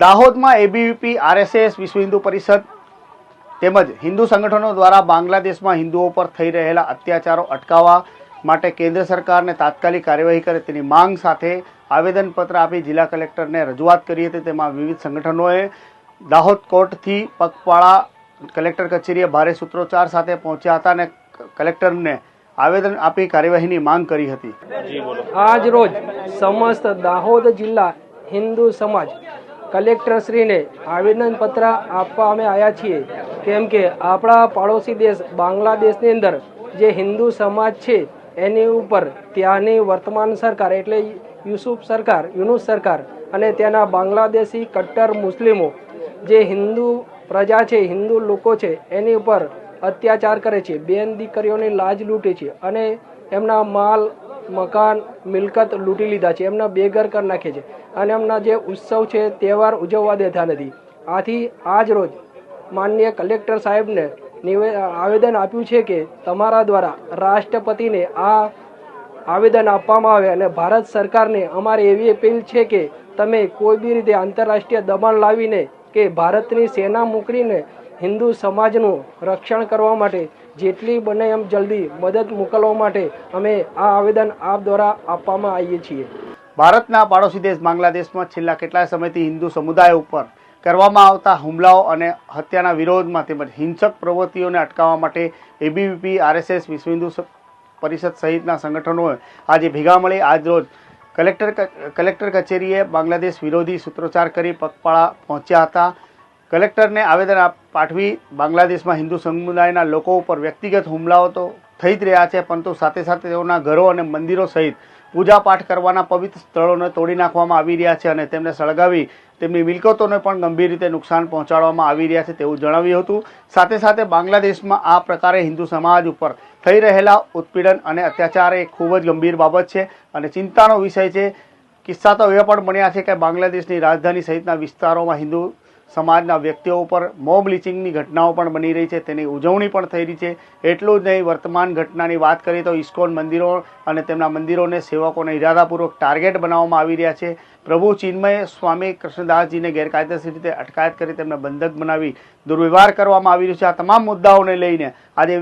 દાહોદમાં ABVP RSS વિશ્વ હિન્દુ પરિષદ તેમજ હિન્દુ સંગઠનો દ્વારા બાંગ્લાદેશમાં હિન્દુઓ પર થઈ રહેલા અત્યાચારો અટકાવવા માટે કેન્દ્ર સરકારને તાત્કાલિક કાર્યવાહી કરે તેની માંગ સાથે આવેદનપત્ર આપી જિલ્લા કલેક્ટરને રજૂઆત કરી હતી. તેમાં વિવિધ સંગઠનોએ દાહોદ કોર્ટથી પગપાળા કલેક્ટર કચેરીએ ભારે સૂત્રોચ્ચાર સાથે પહોંચ્યા હતા અને કલેક્ટરને આવેદન આપી કાર્યવાહીની માંગ કરી હતી. આજ રોજ સમસ્ત દાહોદ જિલ્લા હિન્દુ સમાજ કલેક્ટરશ્રીને આવેદનપત્ર આપવા અમે આવ્યા છીએ. કેમ કે આપણા પાડોશી દેશ બાંગ્લાદેશની અંદર જે હિન્દુ સમાજ છે, એની ઉપર ત્યાંની વર્તમાન સરકાર એટલે યુસુફ સરકાર, યુનુસ સરકાર અને ત્યાંના બાંગ્લાદેશી કટ્ટર મુસ્લિમો જે હિન્દુ પ્રજા છે, હિન્દુ લોકો છે, એની ઉપર અત્યાચાર કરે છે. બેન દીકરીઓની લાજ લૂંટે છે અને એમના માલ મકાન, મિલકત લૂંટી લીધા છે. એમના બેઘર કરી નાખે છે. અને એમના જે ઉત્સવ છે, તહેવાર ઉજવવા દેતા નથી. આથી આજ રોજ માનનીય કલેક્ટર સાહેબને આવેદન આપ્યું છે કે તમારા દ્વારા રાષ્ટ્રપતિને આ આવેદન આપવામાં આવે અને ભારત સરકારને અમારે એવી અપીલ છે કે તમે કોઈ બી રીતે આંતરરાષ્ટ્રીય દબાણ લાવીને કે ભારતની સેના મોકલીને હિન્દુ સમાજનું રક્ષણ કરવા માટે જેટલી બને એમ જલ્દી મદદ મોકલવા માટે અમે આ આવેદન આપ દ્વારા આપવામાં આવીએ છીએ. ભારતના પાડોશી દેશ બાંગ્લાદેશમાં છેલ્લા કેટલાય સમયથી હિન્દુ સમુદાય ઉપર કરવામાં આવતા હુમલાઓ અને હત્યાના વિરોધમાં તેમજ હિંસક પ્રવૃત્તિઓને અટકાવવા માટે એબીવીપી આરએસએસ વિશ્વ હિન્દુ પરિષદ સહિતના સંગઠનોએ આજે ભેગા મળી આજરોજ કલેક્ટર કલેક્ટર કચેરીએ બાંગ્લાદેશ વિરોધી સૂત્રોચ્ચાર કરી પગપાળા પહોંચ્યા હતા. કલેક્ટરને આવેદન આપ- પાઠવી બાંગ્લાદેશમાં હિન્દુ સમુદાયના લોકો ઉપર વ્યક્તિગત હુમલાઓ તો થઈ જ રહ્યા છે, પરંતુ સાથે સાથે તેઓના ઘરો અને મંદિરો સહિત પૂજા પાઠ કરવાના પવિત્ર સ્થળોને તોડી નાખવામાં આવી રહ્યા છે અને તેમને સળગાવી તેમની મિલકતોને પણ ગંભીર રીતે નુકસાન પહોંચાડવામાં આવી રહ્યા છે તેવું જણાવ્યું હતું. સાથે સાથે બાંગ્લાદેશમાં આ પ્રકારે હિન્દુ સમાજ ઉપર થઈ રહેલા ઉત્પીડન અને અત્યાચાર એ ખૂબ જ ગંભીર બાબત છે અને ચિંતાનો વિષય છે. કિસ્સા તો એવા પણ બન્યા છે કે બાંગ્લાદેશની રાજધાની સહિતના વિસ્તારોમાં હિન્દુ સમાજના વ્યક્તિઓ ઉપર મોબ લિચિંગની ઘટનાઓ પણ બની રહી છે, તેની ઉજવણી પણ થઈ રહી છે. એટલું જ નહીં, વર્તમાન ઘટનાની વાત કરીએ તો ઇસ્કોન મંદિરો અને તેમના મંદિરોને સેવકોને ઇરાદાપૂર્વક ટાર્ગેટ બનાવવામાં આવી રહ્યા છે. પ્રભુ ચિન્મય સ્વામી કૃષ્ણદાસજીને ગેરકાયદેસર રીતે અટકાયત કરી તેમને બંધક બનાવી દુર્વ્યવહાર કરવામાં આવી રહ્યો છે. આ તમામ મુદ્દાઓને લઈને આજે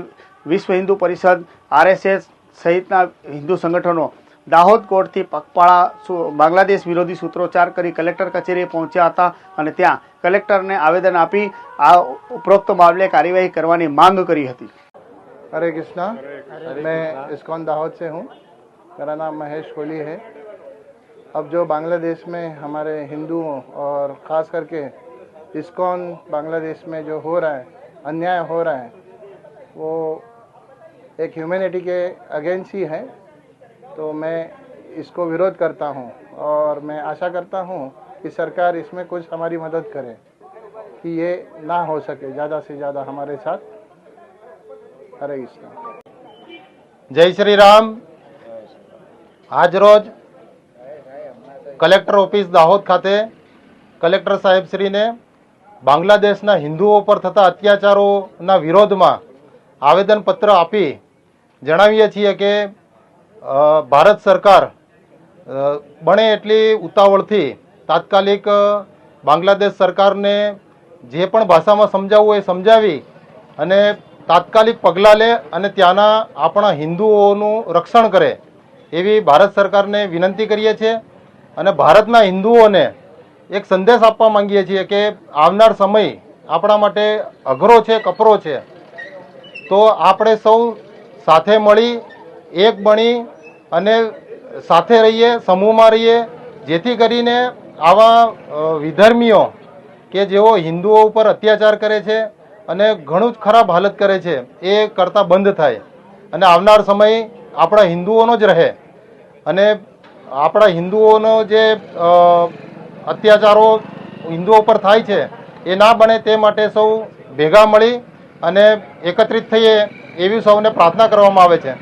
વિશ્વ હિન્દુ પરિષદ, આરએસએસ સહિતના હિન્દુ સંગઠનો દાહોદ કોર્ટથી પગપાળા સુ- બાંગ્લાદેશ વિરોધી સૂત્રોચ્ચાર કરી કલેક્ટર કચેરીએ પહોંચ્યા હતા અને ત્યાં કલેક્ટરને આવેદન આપી આ ઉપરોક્ત મામલે કાર્યવાહી કરવાની માંગ કરી હતી हरे कृष्णा मैं इस्कॉन दाहोद से हूँ मेरा नाम महेश कोहली है अब जो बांग्लादेश में हमारे हिंदुओं और ख़ास करके इस्कॉन बांग्लादेश में जो हो रहा है अन्याय हो रहा है वो एक ह्यूमैनिटी के अगेंस्ट ही है तो मैं इसको विरोध करता हूँ और मैं आशा करता हूँ कि सरकार इसमें कुछ हमारी मदद करे कि ये ना हो सके ज़्यादा से ज़्यादा हमारे साथ हरे कृष्णा જય શ્રી રામ આજરોજ કલેક્ટર ઓફિસ દાહોદ ખાતે કલેક્ટર સાહેબશ્રીને બાંગ્લાદેશના હિન્દુઓ પર થતા અત્યાચારોના વિરોધમાં આવેદનપત્ર આપી જણાવીએ છીએ કે અ, ભારત સરકાર બને એટલી ઉતાવળથી તાત્કાલિક બાંગ્લાદેશ સરકારને જે પણ ભાષામાં સમજાવવું એ સમજાવી અને તાત્કાલિક પગલાં લે અને ત્યાંના આપણા હિન્દુઓનું રક્ષણ કરે એવી ભારત સરકારને વિનંતી કરીએ છીએ અને ભારતના હિન્દુઓને એક સંદેશ આપવા માંગીએ છીએ કે આવનાર સમય આપણા માટે અઘરો છે, કપરો છે. તો આપણે સૌ સાથે મળી એક બની અને સાથે રહીએ, સમૂહમાં રહીએ, જેથી કરીને આવા વિધર્મીઓ કે જેઓ હિન્દુઓ ઉપર અત્યાચાર કરે છે અને ઘણું જ ખરાબ હાલત કરે છે, એ કરતા બંધ થાય. અને આવનાર સમય આપણા હિન્દુઓનો જ રહે. અને આપણા હિન્દુઓનો જે અત્યાચારો હિન્દુઓ પર થાય છે, એ ના બને તે માટે સૌ ભેગા મળી અને એકત્રિત થઈએ એવી સૌને પ્રાર્થના કરવામાં આવે છે.